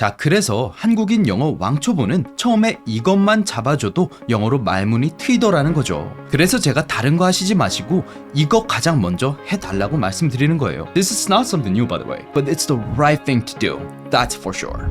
자, 그래서 한국인 영어 왕초보는 처음에 이것만 잡아줘도 영어로 말문이 트이더라는 거죠. 그래서 제가 다른 거 하시지 마시고 이거 가장 먼저 해달라고 말씀드리는 거예요. This is not something new by the way, but it's the right thing to do. That's for sure.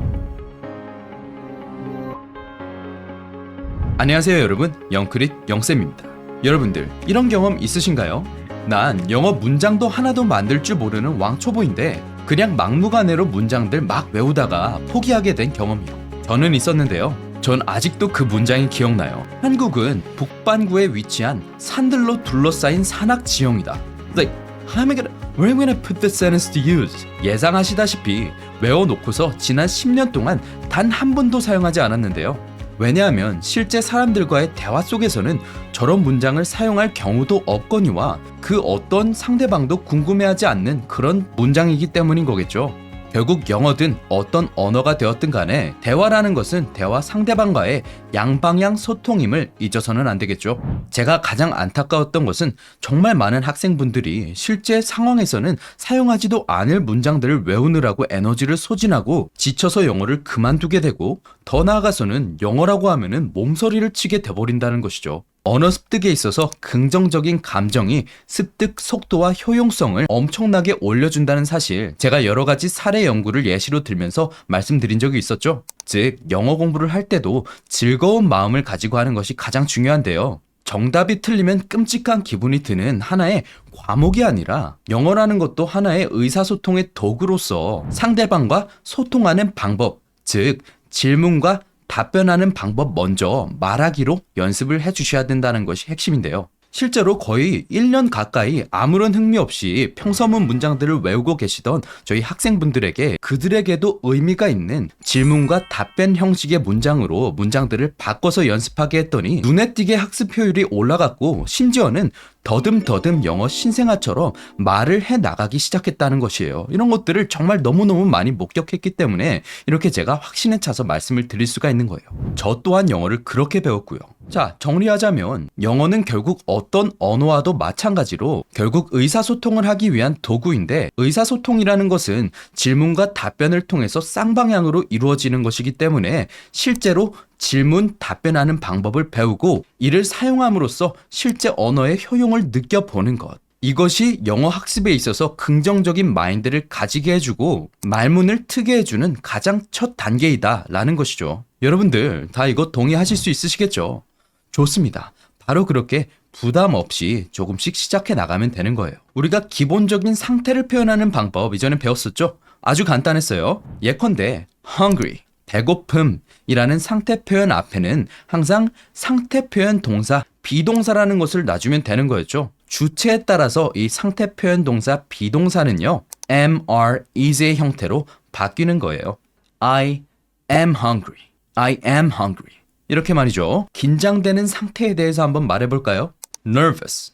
안녕하세요 여러분 영크릿 영쌤입니다 여러분들 이런 경험 있으신가요? 난 영어 문장도 하나도 만들 줄 모르는 왕초보인데 그냥 막무가내로 문장들 막 외우다가 포기하게 된 경험이요. 저는 있었는데요. 전 아직도 그 문장이 기억나요. 한국은 북반구에 위치한 산들로 둘러싸인 산악 지형이다. Like, how am I gonna, where am I gonna put this sentence to use? 예상하시다시피 외워놓고서 지난 10년 동안 단 한 번도 사용하지 않았는데요 왜냐하면 실제 사람들과의 대화 속에서는 저런 문장을 사용할 경우도 없거니와 그 어떤 상대방도 궁금해하지 않는 그런 문장이기 때문인 거겠죠. 결국 영어든 어떤 언어가 되었든 간에 대화라는 것은 대화 상대방과의 양방향 소통임을 잊어서는 안 되겠죠. 제가 가장 안타까웠던 것은 정말 많은 학생분들이 실제 상황에서는 사용하지도 않을 문장들을 외우느라고 에너지를 소진하고 지쳐서 영어를 그만두게 되고 더 나아가서는 영어라고 하면은 몸서리를 치게 돼버린다는 것이죠. 언어 습득에 있어서 긍정적인 감정이 습득 속도와 효용성을 엄청나게 올려준다는 사실 제가 여러 가지 사례 연구를 예시로 들면서 말씀드린 적이 있었죠. 즉, 영어 공부를 할 때도 즐거운 마음을 가지고 하는 것이 가장 중요한데요. 정답이 틀리면 끔찍한 기분이 드는 하나의 과목이 아니라 영어라는 것도 하나의 의사소통의 도구로서 상대방과 소통하는 방법, 즉, 질문과 답변하는 방법 먼저 말하기로 연습을 해 주셔야 된다는 것이 핵심인데요. 실제로 거의 1년 가까이 아무런 흥미 없이 평서문 문장들을 외우고 계시던 저희 학생분들에게 그들에게도 의미가 있는 질문과 답변 형식의 문장으로 문장들을 바꿔서 연습하게 했더니 눈에 띄게 학습 효율이 올라갔고 심지어는 더듬더듬 영어 신생아처럼 말을 해 나가기 시작했다는 것이에요. 이런 것들을 정말 너무너무 많이 목격했기 때문에 이렇게 제가 확신에 차서 말씀을 드릴 수가 있는 거예요. 저 또한 영어를 그렇게 배웠고요. 자, 정리하자면 영어는 결국 어떤 언어와도 마찬가지로 결국 의사소통을 하기 위한 도구인데 의사소통이라는 것은 질문과 답변을 통해서 쌍방향으로 이루어지는 것이기 때문에 실제로 질문, 답변하는 방법을 배우고 이를 사용함으로써 실제 언어의 효용을 느껴보는 것. 이것이 영어 학습에 있어서 긍정적인 마인드를 가지게 해주고 말문을 트게 해주는 가장 첫 단계이다 라는 것이죠. 여러분들 다 이거 동의하실 수 있으시겠죠? 좋습니다. 바로 그렇게 부담 없이 조금씩 시작해 나가면 되는 거예요. 우리가 기본적인 상태를 표현하는 방법 이전에 배웠었죠? 아주 간단했어요. 예컨대 hungry 배고픔이라는 상태 표현 앞에는 항상 상태 표현 동사 비동사라는 것을 놔주면 되는 거였죠. 주체에 따라서 이 상태 표현 동사 비동사는요. am, are, is의 형태로 바뀌는 거예요. I am hungry. I am hungry. 이렇게 말이죠. 긴장되는 상태에 대해서 한번 말해 볼까요? nervous.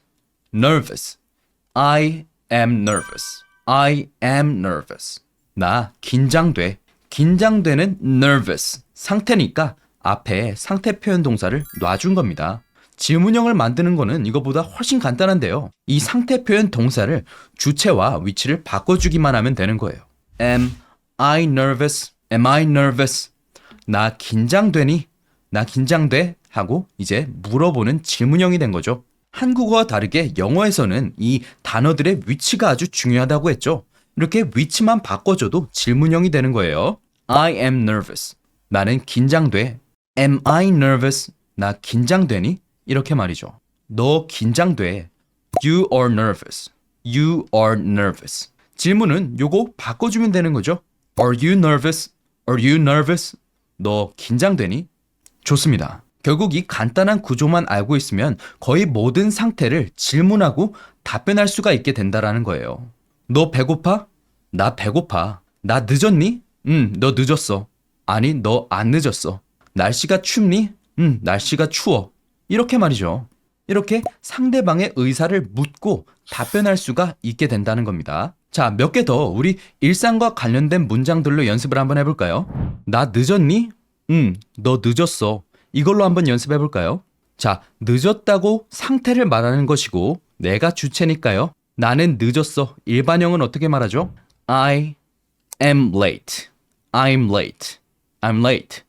nervous. I am nervous. I am nervous. 나 긴장돼. 긴장되는 nervous 상태니까 앞에 상태 표현 동사를 놔준 겁니다. 지문형을 만드는 거는 이거보다 훨씬 간단한데요. 이 상태 표현 동사를 주체와 위치를 바꿔주기만 하면 되는 거예요. Am I nervous? Am I nervous? 나 긴장되니? 나 긴장돼? 하고 이제 물어보는 질문형이 된 거죠. 한국어와 다르게 영어에서는 이 단어들의 위치가 아주 중요하다고 했죠. 이렇게 위치만 바꿔줘도 질문형이 되는 거예요. I am nervous. 나는 긴장돼. Am I nervous? 나 긴장되니? 이렇게 말이죠. 너 긴장돼. You are nervous. You are nervous. 질문은 요거 바꿔주면 되는 거죠. Are you nervous? Are you nervous? 너 긴장되니? 좋습니다. 결국 이 간단한 구조만 알고 있으면 거의 모든 상태를 질문하고 답변할 수가 있게 된다라는 거예요. 너 배고파? 나 배고파. 나 늦었니? 응, 너 늦었어. 아니, 너 안 늦었어. 날씨가 춥니? 응, 날씨가 추워. 이렇게 말이죠. 이렇게 상대방의 의사를 묻고 답변할 수가 있게 된다는 겁니다. 자, 몇 개 더 우리 일상과 관련된 문장들로 연습을 한번 해볼까요? 나 늦었니? 응, 너 늦었어. 이걸로 한번 연습해 볼까요? 자, 늦었다고 상태를 말하는 것이고 내가 주체니까요. 나는 늦었어. 일반형은 어떻게 말하죠? I am late. I'm late. I'm late.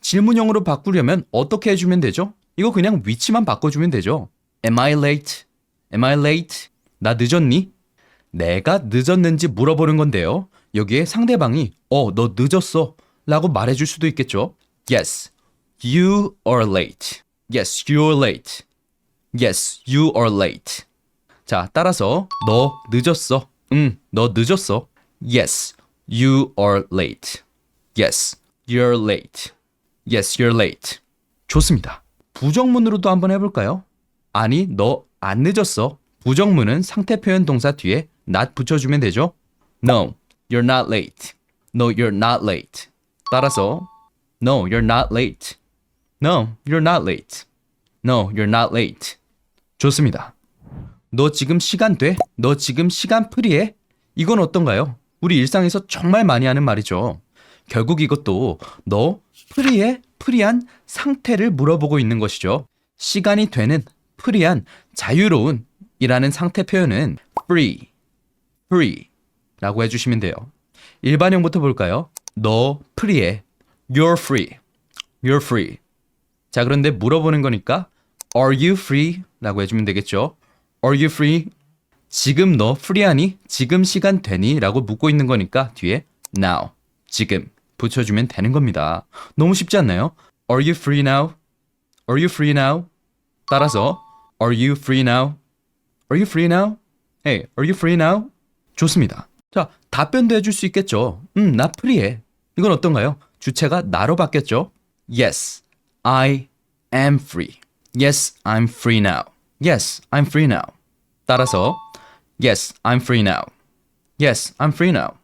질문형으로 바꾸려면 어떻게 해주면 되죠? 이거 그냥 위치만 바꿔주면 되죠. Am I late? Am I late? 나 늦었니? 내가 늦었는지 물어보는 건데요. 여기에 상대방이 어, 너 늦었어 라고 말해줄 수도 있겠죠. Yes, you are late. Yes, you're late. Yes, you are late. 자, 따라서 너 늦었어. 응, 너 늦었어. Yes, you are late. Yes, you're late. Yes, you're late. 좋습니다. 부정문으로도 한번 해볼까요? 아니, 너 안 늦었어. 부정문은 상태 표현 동사 뒤에 not 붙여주면 되죠. No, you're not late. No, you're not late. 따라서 No, you're not late. No, you're not late. No, you're not late. 좋습니다. 너 지금 시간 돼? 너 지금 시간 프리해? 이건 어떤가요? 우리 일상에서 정말 많이 하는 말이죠. 결국 이것도 너 프리해? 프리한 상태를 물어보고 있는 것이죠. 시간이 되는, 프리한, 자유로운 이라는 상태 표현은 free, free 라고 해주시면 돼요. 일반형부터 볼까요? 너 프리해. You're free. You're free. 자, 그런데 물어보는 거니까 Are you free? 라고 해주면 되겠죠. Are you free? 지금 너 프리하니? 지금 시간 되니? 라고 묻고 있는 거니까 뒤에 now, 지금 붙여주면 되는 겁니다. 너무 쉽지 않나요? Are you free now? Are you free now? 따라서 Are you free now? Are you free now? Hey, are you free now? 좋습니다. 자, 답변도 해줄 수 있겠죠. 음, 나 프리해. 이건 어떤가요? 주체가 나로 바뀌었죠. Yes, I am free. Yes, I'm free now. Yes, I'm free now. 따라서 Yes, I'm free now. Yes, I'm free now.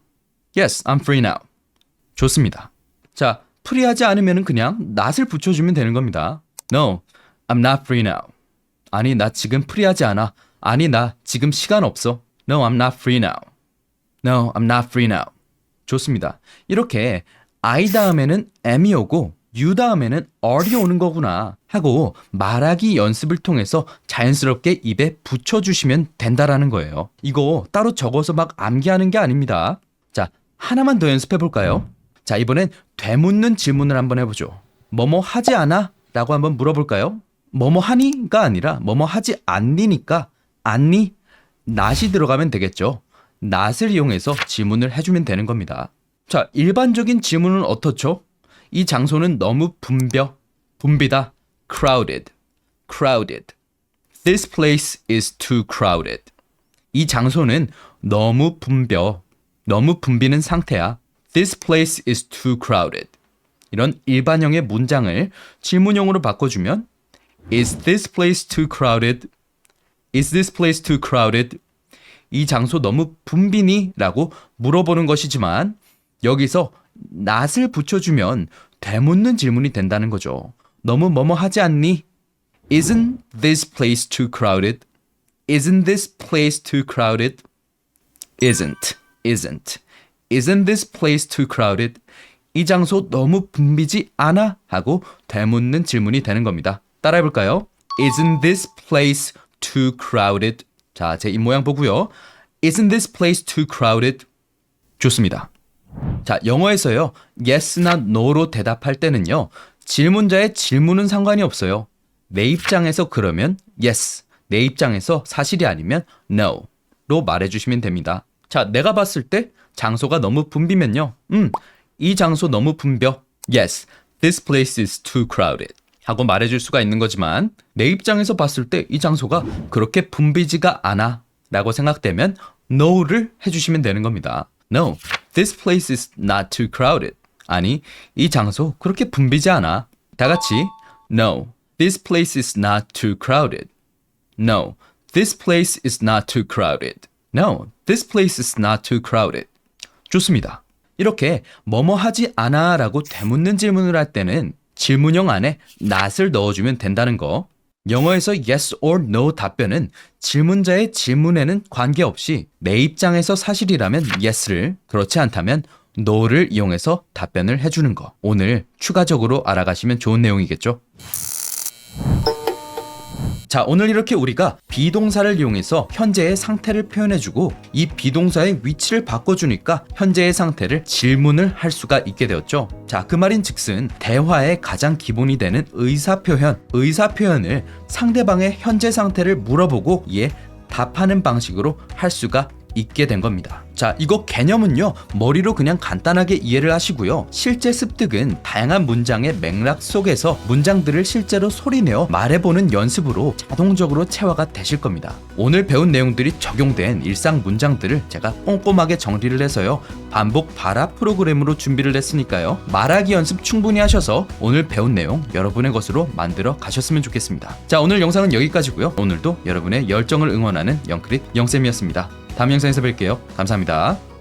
Yes, I'm free now. 좋습니다. 자, 프리하지 않으면 그냥 not을 붙여주면 되는 겁니다. No, I'm not free now. 아니, 나 지금 프리하지 않아. 아니, 나 지금 시간 없어. No, I'm not free now. No, I'm not free now. 좋습니다. 이렇게 I 다음에는 am이 오고 you 다음에는 are이 오는 거구나 하고 말하기 연습을 통해서 자연스럽게 입에 붙여주시면 된다라는 거예요. 이거 따로 적어서 막 암기하는 게 아닙니다. 자, 하나만 더 연습해 볼까요? 자, 이번엔 되묻는 질문을 한번 해보죠. 뭐뭐 하지 않아? 라고 한번 물어볼까요? 뭐뭐 하니?가 아니라 뭐뭐 하지 않니니까 않니? not이 들어가면 되겠죠. Not을 이용해서 질문을 해주면 되는 겁니다. 자, 일반적인 질문은 어떻죠? 이 장소는 너무 붐벼, 붐비다, crowded, crowded. This place is too crowded. 이 장소는 너무 붐벼, 너무 붐비는 상태야. This place is too crowded. 이런 일반형의 문장을 질문형으로 바꿔주면 Is this place too crowded? Is this place too crowded? 이 장소 너무 붐비니? 라고 물어보는 것이지만 여기서 not을 붙여주면 되묻는 질문이 된다는 거죠. 너무 뭐뭐 하지 않니? Isn't this place too crowded? Isn't this place too crowded? Isn't, isn't. Isn't this place too crowded? 이 장소 너무 붐비지 않아? 하고 되묻는 질문이 되는 겁니다. 따라해볼까요? Isn't this place too crowded? 자, 제 입 모양 보고요. Isn't this place too crowded? 좋습니다. 자, 영어에서요. yes나 no로 대답할 때는요. 질문자의 질문은 상관이 없어요. 내 입장에서 그러면 yes, 내 입장에서 사실이 아니면 no로 말해 주시면 됩니다. 자, 내가 봤을 때 장소가 너무 붐비면요. 음, 이 장소 너무 붐벼. Yes, this place is too crowded. 하고 말해줄 수가 있는 거지만 내 입장에서 봤을 때 이 장소가 그렇게 붐비지가 않아 라고 생각되면 no를 해주시면 되는 겁니다. No, this place is not too crowded. 아니, 이 장소 그렇게 붐비지 않아. 다 같이 No, this place is not too crowded. No, this place is not too crowded. No, this place is not too crowded. 좋습니다. 이렇게 뭐뭐 하지 않아 라고 되묻는 질문을 할 때는 질문형 안에 not을 넣어주면 된다는 거. 영어에서 yes or no 답변은 질문자의 질문에는 관계없이 내 입장에서 사실이라면 yes를, 그렇지 않다면 no를 이용해서 답변을 해주는 거. 오늘 추가적으로 알아가시면 좋은 내용이겠죠? 자, 오늘 이렇게 우리가 비동사를 이용해서 현재의 상태를 표현해주고 이 비동사의 위치를 바꿔주니까 현재의 상태를 질문을 할 수가 있게 되었죠. 자, 그 말인 즉슨 대화의 가장 기본이 되는 의사표현, 의사표현을 상대방의 현재 상태를 물어보고 이에 답하는 방식으로 할 수가 있게 된 겁니다. 자, 이거 개념은요, 머리로 그냥 간단하게 이해를 하시고요. 실제 습득은 다양한 문장의 맥락 속에서 문장들을 실제로 소리내어 말해보는 연습으로 자동적으로 체화가 되실 겁니다. 오늘 배운 내용들이 적용된 일상 문장들을 제가 꼼꼼하게 정리를 해서요, 반복 발화 프로그램으로 준비를 했으니까요. 말하기 연습 충분히 하셔서 오늘 배운 내용 여러분의 것으로 만들어 가셨으면 좋겠습니다. 자, 오늘 영상은 여기까지고요. 오늘도 여러분의 열정을 응원하는 영크릿 영쌤이었습니다. 다음 영상에서 뵐게요. 감사합니다.